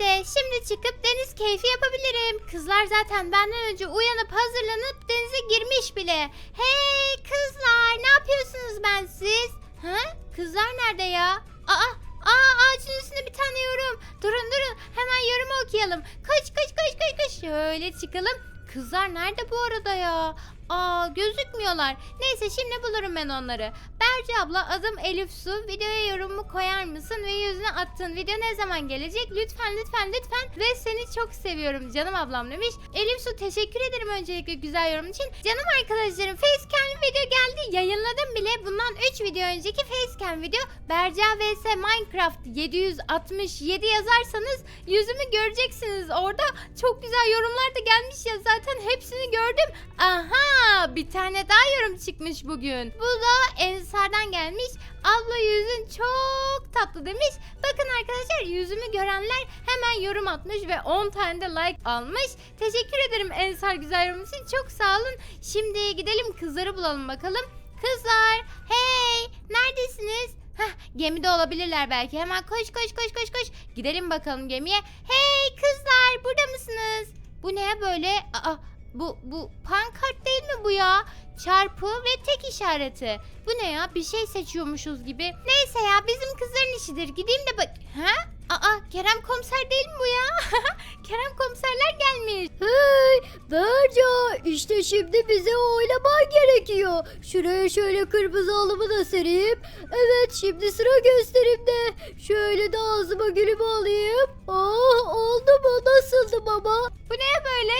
işte şimdi çıkıp deniz keyfi yapabilirim. Kızlar zaten benden önce uyanıp hazırlanıp denize girmiş bile. Hey kızlar ne yapıyorsunuz ben siz? Ha? Kızlar nerede ya? Aa, aa ağacın üstünde bir tane yorum. Durun durun hemen yorumu okuyalım. Koş koş koş koş koş. Şöyle çıkalım. Kızlar nerede bu arada ya? Aa gözükmüyorlar. Neyse şimdi bulurum ben onları. Berce abla adım Elif Su. Videoya yorumumu koyar mısın ve yüzüne attığın video ne zaman gelecek? Lütfen lütfen lütfen ve seni çok seviyorum canım ablam demiş. Elif Su teşekkür ederim öncelikle güzel yorum için. Canım arkadaşlarım facecam video geldi. Yayınladım bile. Bundan 3 video önceki facecam video Berca vs Minecraft 767 yazarsanız yüzümü göreceksiniz. Orada çok güzel yorumlar da gelmiş ya zaten hepsini gördüm. Aha bir tane daha yorum çıkmış bugün. Bu da Ensar'dan gelmiş. Abla yüzün çok tatlı demiş. Bakın arkadaşlar yüzümü görenler hemen yorum atmış ve 10 tane de like almış. Teşekkür ederim Ensar güzel yorum için. Çok sağ olun. Şimdi gidelim kızları bulalım bakalım. Kızlar hey neredesiniz? Heh, gemide olabilirler belki. Hemen koş koş koş koş koş. Gidelim bakalım gemiye. Hey kızlar burada mısınız? Bu ne böyle? Aa, bu bu pankart değil mi bu ya? Çarpı ve tek işareti. Bu ne ya? Bir şey seçiyormuşuz gibi. Neyse ya bizim kızların işidir. Gideyim de bak. Ha? Aa Kerem komiser değil mi bu ya? Kerem komiserler gelmiş. Hey Berca işte şimdi bize oylaman gerekiyor. Şuraya şöyle kırmızı alımı da sereyim. Evet şimdi sıra gösterimde. Şöyle de ağzıma gülümü alayım. Ah oldu mu nasıldı baba? Bu ne böyle?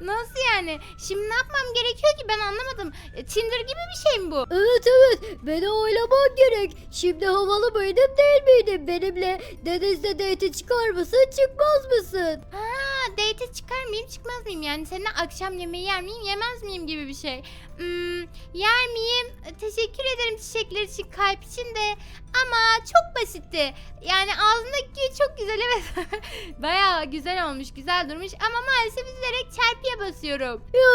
Nasıl yani? Şimdi ne yapmam gerekiyor ki ben anlamadım. E, Tinder gibi bir şey mi bu? Evet evet beni oylaman gerek. Şimdi havalı mıydım değil miydim? Benimle denizde date çıkar mısın çıkmaz mısın? Ha, date çıkar mıyım çıkmaz mıyım? Yani seninle akşam yemeği yer miyim yemez miyim gibi bir şey. Hmm, yer miyim? Teşekkür ederim çiçekler için kalp için de. Ama çok basitti. Yani ağzındaki çok güzel evet. Bayağı güzel olmuş güzel durmuş ama maalesef üzülerek çarpıya basıyorum. Ya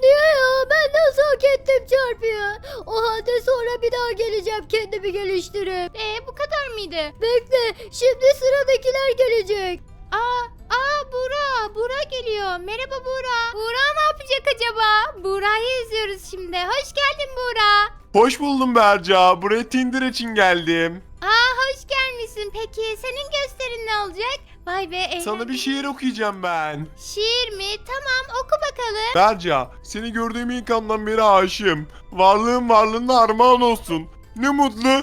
niye ya ben nasıl hak ettim çarpıyı? O halde sonra bir daha geleceğim kendimi geliştirip. E bu kadar mıydı? Bekle şimdi sıradakiler gelecek. Aa, aa Buğra, Buğra geliyor. Merhaba Buğra. Buğra ne yapacak acaba? Buğra'yı izliyoruz şimdi. Hoş geldin Buğra. Hoş buldum Berca. Buraya Tinder için geldim. Aa hoş gelmişsin. Peki senin gösterin ne olacak? Vay be eğlenceli. Sana bir şiir okuyacağım ben. Şiir mi? Tamam oku bakalım. Berca, seni gördüğüm ilk andan beri aşığım. Varlığın varlığına armağan olsun. Ne mutlu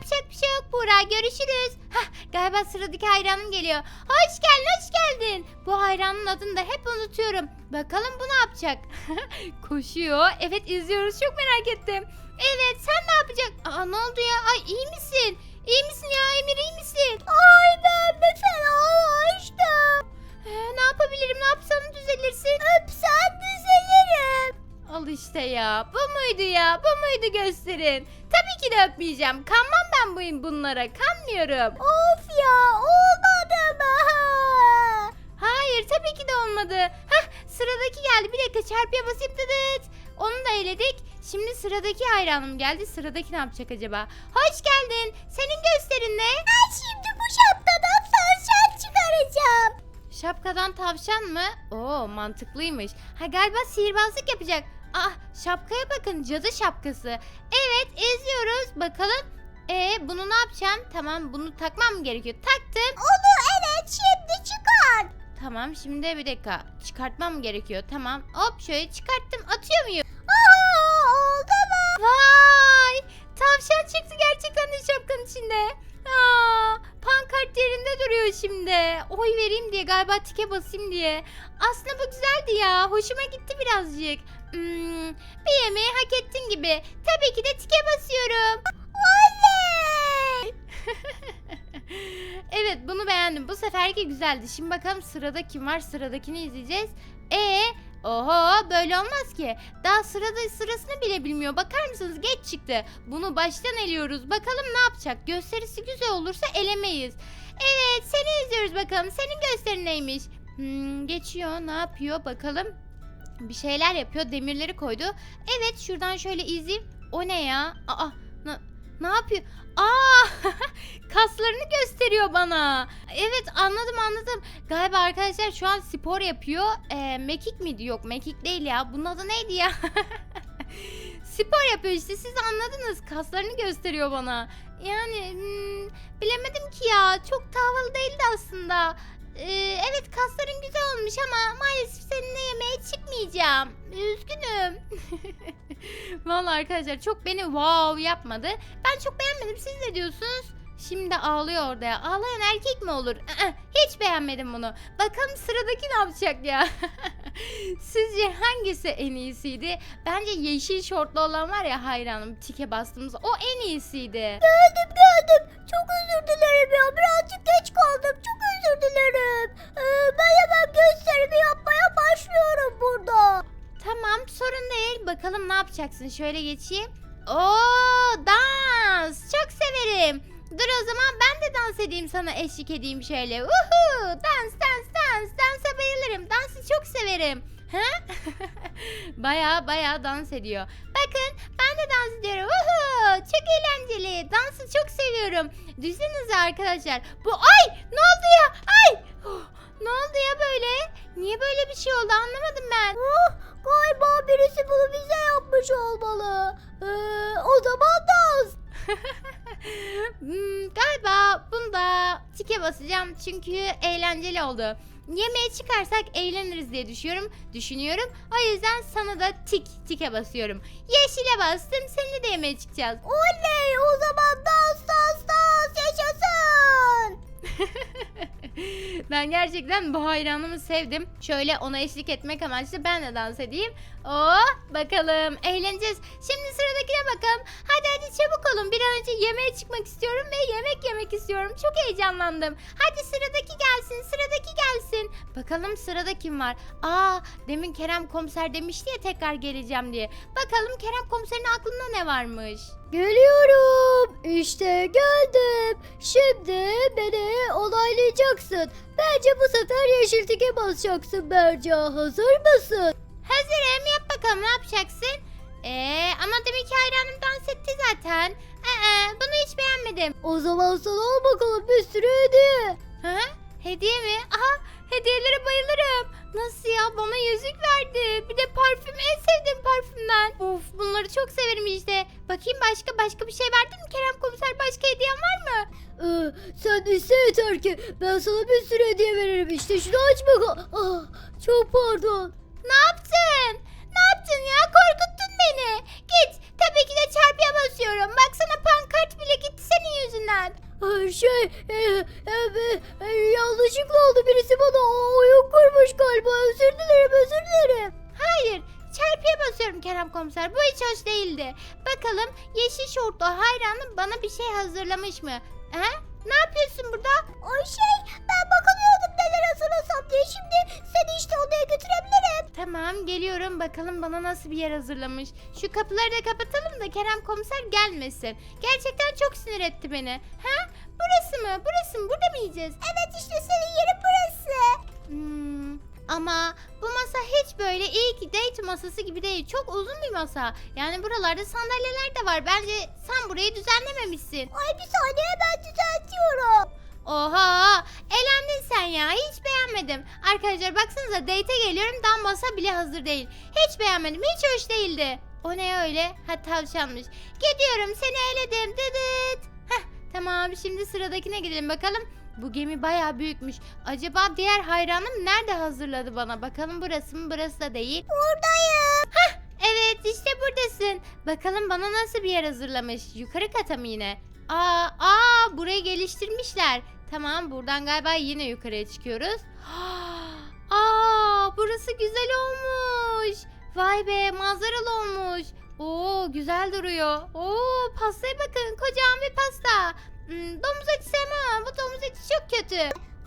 Yapacak bir şey yok Buğra. Görüşürüz. Hah, galiba sıradaki hayranım geliyor. Hoş geldin, hoş geldin. Bu hayranın adını da hep unutuyorum. Bakalım bu ne yapacak? Koşuyor. Evet izliyoruz. Çok merak ettim. Evet sen ne yapacaksın? Aa ne oldu ya? Ay iyi misin? İyi misin ya Emir iyi misin? Ay ben bir fenalaştım. Ee, ne yapabilirim? Ne yapsam düzelirsin? Öpsen düzelirim. Al işte ya. Bu muydu ya? Bu muydu gösterin? Tabii ki de öpmeyeceğim. Kanmam ben bu bunlara. Kanmıyorum. Of ya olmadı mı? Hayır tabii ki de olmadı. Hah sıradaki geldi. Bir dakika çarpıya basayım dıdıt. Onu da eledik. Şimdi sıradaki hayranım geldi. Sıradaki ne yapacak acaba? Hoş geldin. Senin gösterin ne? Ben şimdi bu şapkadan tavşan çıkaracağım. Şapkadan tavşan mı? Oo mantıklıymış. Ha galiba sihirbazlık yapacak. Ah şapkaya bakın cadı şapkası. Evet izliyoruz bakalım. E bunu ne yapacağım? Tamam bunu takmam mı gerekiyor? Taktım. Onu evet şimdi çıkar. Tamam şimdi bir dakika. Çıkartmam mı gerekiyor? Tamam. Hop şöyle çıkarttım. Atıyor muyum? Aa, oldu mu? Vay! Tavşan çıktı gerçekten de şapkanın içinde. Aa, pankart yerinde duruyor şimdi. Oy vereyim diye galiba tike basayım diye. Aslında bu güzeldi ya. Hoşuma gitti birazcık. Hmm, bir yemeği hak ettin gibi. Tabii ki de tike basıyorum. Evet bunu beğendim. Bu seferki güzeldi. Şimdi bakalım sırada kim var? Sıradakini izleyeceğiz. E Oho böyle olmaz ki. Daha sırada sırasını bile bilmiyor. Bakar mısınız geç çıktı. Bunu baştan eliyoruz. Bakalım ne yapacak. Gösterisi güzel olursa elemeyiz. Evet seni izliyoruz bakalım. Senin gösterin neymiş? Hmm, geçiyor ne yapıyor bakalım. Bir şeyler yapıyor. Demirleri koydu. Evet şuradan şöyle izleyeyim. O ne ya? Aa ne, ne yapıyor? Aa gösteriyor bana. Evet anladım anladım. Galiba arkadaşlar şu an spor yapıyor. Ee, mekik miydi? Yok mekik değil ya. Bunun adı neydi ya? spor yapıyor işte siz anladınız. Kaslarını gösteriyor bana. Yani hmm, bilemedim ki ya. Çok da havalı değildi aslında. Ee, evet kasların güzel olmuş ama maalesef seninle yemeğe çıkmayacağım. Üzgünüm. Vallahi arkadaşlar çok beni wow yapmadı. Ben çok beğenmedim. Siz ne diyorsunuz? Şimdi ağlıyor orada ya. Ağlayan erkek mi olur? Aa, hiç beğenmedim bunu. Bakalım sıradaki ne yapacak ya? Sizce hangisi en iyisiydi? Bence yeşil şortlu olan var ya hayranım tike bastığımız o en iyisiydi. Geldim geldim. Çok özür dilerim ya. Birazcık geç kaldım. Çok özür dilerim. Ee, ben hemen gösterimi yapmaya başlıyorum burada. Tamam sorun değil. Bakalım ne yapacaksın? Şöyle geçeyim. Oo dans. Çok severim. Dur o zaman ben de dans edeyim sana eşlik edeyim şöyle. Uhu dans dans dans. Dansa bayılırım. Dansı çok severim. Ha? baya baya dans ediyor. Bakın ben de dans ediyorum. Uhu çok eğlenceli. Dansı çok seviyorum. Düşünsenize arkadaşlar. Bu ay ne oldu ya? Ay. Oh, ne oldu ya böyle? Niye böyle bir şey oldu anlamadım ben. Oh, galiba birisi bunu bize yapmış olmalı. Ee, o zaman dans. Hmm, galiba bunda tike basacağım çünkü eğlenceli oldu. Yemeğe çıkarsak eğleniriz diye düşünüyorum. Düşünüyorum. O yüzden sana da tik tike basıyorum. Yeşile bastım. Seninle de yemeğe çıkacağız. Oley o zaman dans dans dans yaşasın. ben gerçekten bu hayranımı sevdim. Şöyle ona eşlik etmek amaçlı ben de dans edeyim. Oh bakalım eğleneceğiz. Şimdi sıradakine bakalım. Hadi hadi çabuk olun. Bir an önce yemeğe çıkmak istiyorum ve yemek yemek istiyorum. Çok heyecanlandım. Hadi sıradaki gelsin sıradaki gelsin. Bakalım sırada kim var? Aa demin Kerem komiser demişti ya tekrar geleceğim diye. Bakalım Kerem komiserin aklında ne varmış? Geliyorum. İşte geldim. Şimdi beni onaylayacaksın. Bence bu sefer yeşil tike basacaksın Berca. Hazır mısın? Hazırım yap bakalım ne yapacaksın? Ee, ama demek ki hayranım dans etti zaten. Ee, bunu hiç beğenmedim. O zaman sana al bakalım bir sürü hediye. Ha? Hediye mi? Aha hediyelere bayılırım. Nasıl ya bana yüzük verdi. Bir de parfüm en sevdiğim parfümden. Of bunları çok severim işte. Bakayım başka başka bir şey verdi mi Kerem komiser başka hediyen var mı? Ee, sen iste yeter ki ben sana bir sürü hediye veririm. İşte şunu aç bakalım. Ah, çok pardon. Ne yaptın hazırlamış mı? He? Ne yapıyorsun burada? Ay şey, ben bakıyordum neler hazırlasam diye. Şimdi seni işte odaya götürebilirim. Tamam geliyorum bakalım bana nasıl bir yer hazırlamış. Şu kapıları da kapatalım da Kerem komiser gelmesin. Gerçekten çok sinir etti beni. Ha? Burası mı? Burası mı? Burada mı yiyeceğiz? Evet işte senin yerin burası. Hmm, ama bu masa hiç böyle ki date masası gibi değil. Çok uzun bir masa. Yani buralarda sandalyeler de var. Bence sen burayı düzenlememişsin. Ay bir saniye ben düzeltiyorum. Oha! Elendin sen ya. Hiç beğenmedim. Arkadaşlar baksanıza date'e geliyorum. Daha masa bile hazır değil. Hiç beğenmedim. Hiç hoş değildi. O ne öyle? Ha tavşanmış. Gidiyorum seni eledim. Dıdıt. Heh, tamam şimdi sıradakine gidelim bakalım. Bu gemi bayağı büyükmüş. Acaba diğer hayranım nerede hazırladı bana? Bakalım burası mı? Burası da değil. Buradayım. Evet işte buradasın. Bakalım bana nasıl bir yer hazırlamış. Yukarı kata mı yine? Aa, aa burayı geliştirmişler. Tamam buradan galiba yine yukarıya çıkıyoruz. Aa burası güzel olmuş. Vay be manzaralı olmuş. Oo güzel duruyor. Oo pastaya bakın kocaman bir pasta. Hmm, domuz eti sevmem bu domuz eti çok kötü.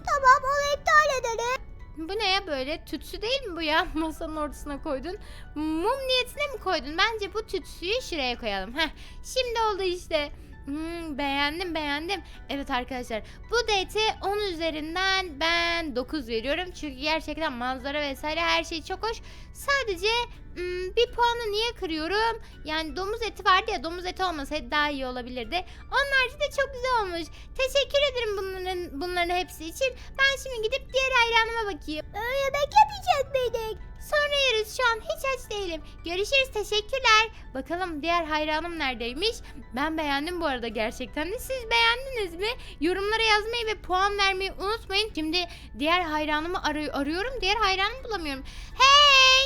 Tamam onu iptal edelim. Bu ne ya böyle? Tütsü değil mi bu ya? Masanın ortasına koydun. Mum niyetine mi koydun? Bence bu tütsüyü şuraya koyalım. Heh, şimdi oldu işte. Hmm, beğendim beğendim. Evet arkadaşlar bu date'e 10 üzerinden ben 9 veriyorum. Çünkü gerçekten manzara vesaire her şey çok hoş. Sadece hmm, bir puanı niye kırıyorum? Yani domuz eti vardı ya domuz eti olmasaydı daha iyi olabilirdi. Harici de çok güzel olmuş. Teşekkür ederim bunların, bunların hepsi için. Ben şimdi gidip diğer hayranıma bakayım. Yemek yapacak mıydık? Sonra yeriz şu an hiç aç değilim. Görüşürüz teşekkürler. Bakalım diğer hayranım neredeymiş? Ben beğendim bu arada gerçekten de. Siz beğendiniz mi? Yorumlara yazmayı ve puan vermeyi unutmayın. Şimdi diğer hayranımı arı- arıyorum. Diğer hayranımı bulamıyorum. Hey!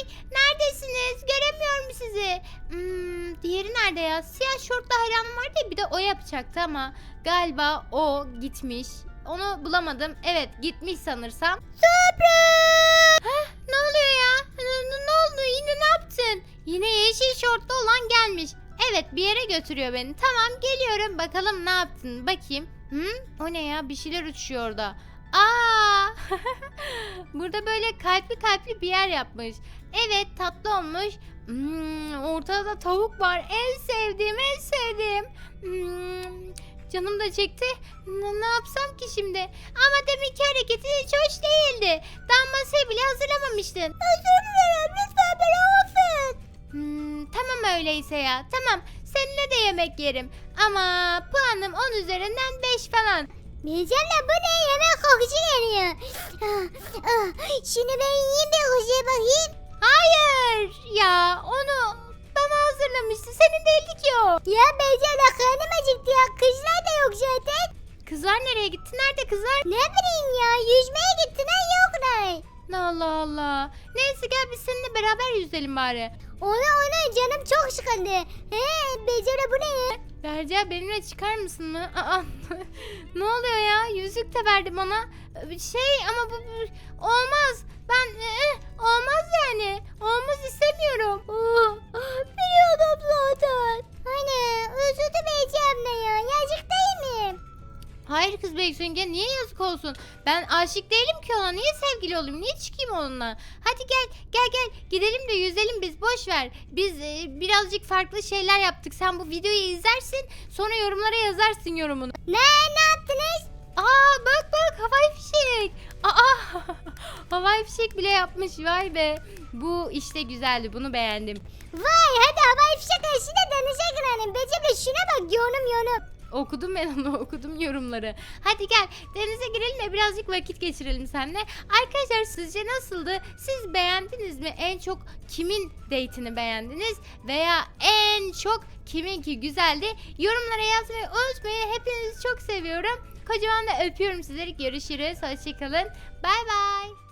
Sizi. Hmm, diğeri nerede ya? Siyah şortlu hayranım vardı ya bir de o yapacaktı ama galiba o gitmiş. Onu bulamadım. Evet gitmiş sanırsam. Heh, ne oluyor ya? Ne, ne- oldu? Yine ne yaptın? Yine yeşil şortlu olan gelmiş. Evet bir yere götürüyor beni. Tamam geliyorum. Bakalım ne yaptın? Bakayım. Hı? O ne ya? Bir şeyler uçuşuyor orada. Aa! Burada böyle kalpli kalpli bir yer yapmış. Evet tatlı olmuş. Hmm, ortada da tavuk var. En sevdiğim en sevdiğim. Hmm, canım da çekti. Ne, ne yapsam ki şimdi? Ama deminki hareketi hiç hoş değildi. Daha masayı bile hazırlamamıştın. Özür dilerim lütfen beni affet. Hmm, tamam öyleyse ya tamam. Seninle de yemek yerim. Ama puanım 10 üzerinden 5 falan. Mircan'la bu ne yemek kokusu geliyor. Şimdi ben yiyeyim bir kokuya bakayım. Hayır ya onu bana hazırlamıştı. Senin değildi ki o. Ya Mircan'la karnım acıktı ya. Kızlar da yok zaten. Kızlar nereye gitti? Nerede kızlar? Ne bileyim ya yüzmeye gittiler yoklar. Allah Allah. Neyse gel biz seninle beraber yüzelim bari. Ona ona canım çok sıkıldı. He Becer'e bu ne? Berca benimle çıkar mısın mı? Aa, ne oluyor ya? Yüzük de verdi bana. Şey ama bu, bu- olmaz. Ben eh, olmaz yani. Olmaz istemiyorum. Biliyordum zaten. Hani dileyeceğim ne ya? Yazık değil mi? Hayır kız Beksunge niye yazık olsun? Ben aşık değilim ki ona. Niye sevgili olayım? Niye çıkayım onunla? Hadi gel gel gel gidelim de yüzelim biz boş ver. Biz e, birazcık farklı şeyler yaptık. Sen bu videoyu izlersin sonra yorumlara yazarsın yorumunu. Ne ne yaptınız? Aa bak bak havai fişek. Aa havai fişek bile yapmış vay be. Bu işte güzeldi bunu beğendim. Vay hadi havai fişek arasında denize girelim. Becer'le şuna bak yorum yorum. Okudum ben onu okudum yorumları. Hadi gel denize girelim ve birazcık vakit geçirelim seninle. Arkadaşlar sizce nasıldı? Siz beğendiniz mi? En çok kimin date'ini beğendiniz? Veya en çok kiminki güzeldi? Yorumlara yazmayı unutmayın. Hepinizi çok seviyorum. Kocaman da öpüyorum sizleri. Görüşürüz. Hoşçakalın. Bay bay.